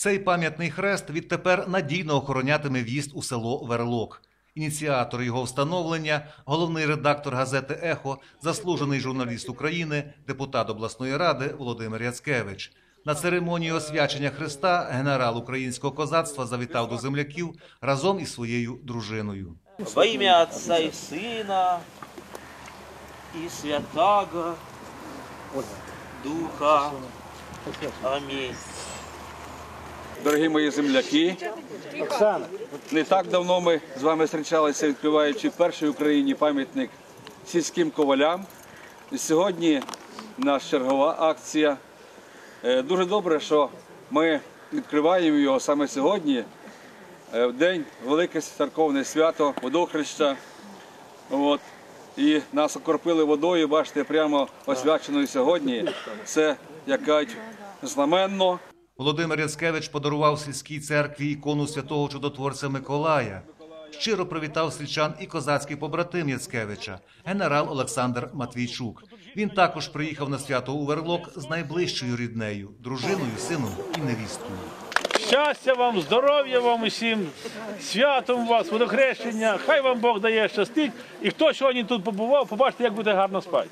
Цей пам'ятний хрест відтепер надійно охоронятиме в'їзд у село Верлок. Ініціатор його встановлення, головний редактор газети Ехо, заслужений журналіст України, депутат обласної ради Володимир Яцкевич. На церемонії освячення Христа генерал українського козацтва завітав до земляків разом із своєю дружиною. Во ім'я Отця і Сина і Святого Духа. Амінь. Дорогі мої земляки, не так давно ми з вами зустрічалися, відкриваючи перший в Україні пам'ятник сільським ковалям. І сьогодні наша чергова акція. Е, Дуже добре, що ми відкриваємо його саме сьогодні, е, в день велике церковне свято, водохреща. От. І нас окропили водою, бачите, прямо освяченою сьогодні. Це як кажуть, знаменно. Володимир Яцкевич подарував сільській церкві ікону святого чудотворця Миколая. Щиро привітав сільчан і козацький побратим Яцкевича, генерал Олександр Матвійчук. Він також приїхав на свято у Верлок з найближчою ріднею, дружиною, сином і невісткою. Щастя вам, здоров'я вам усім, святом вас, водохрещення. Хай вам Бог дає щастить. І хто сьогодні тут побував, побачите, як буде гарно спати.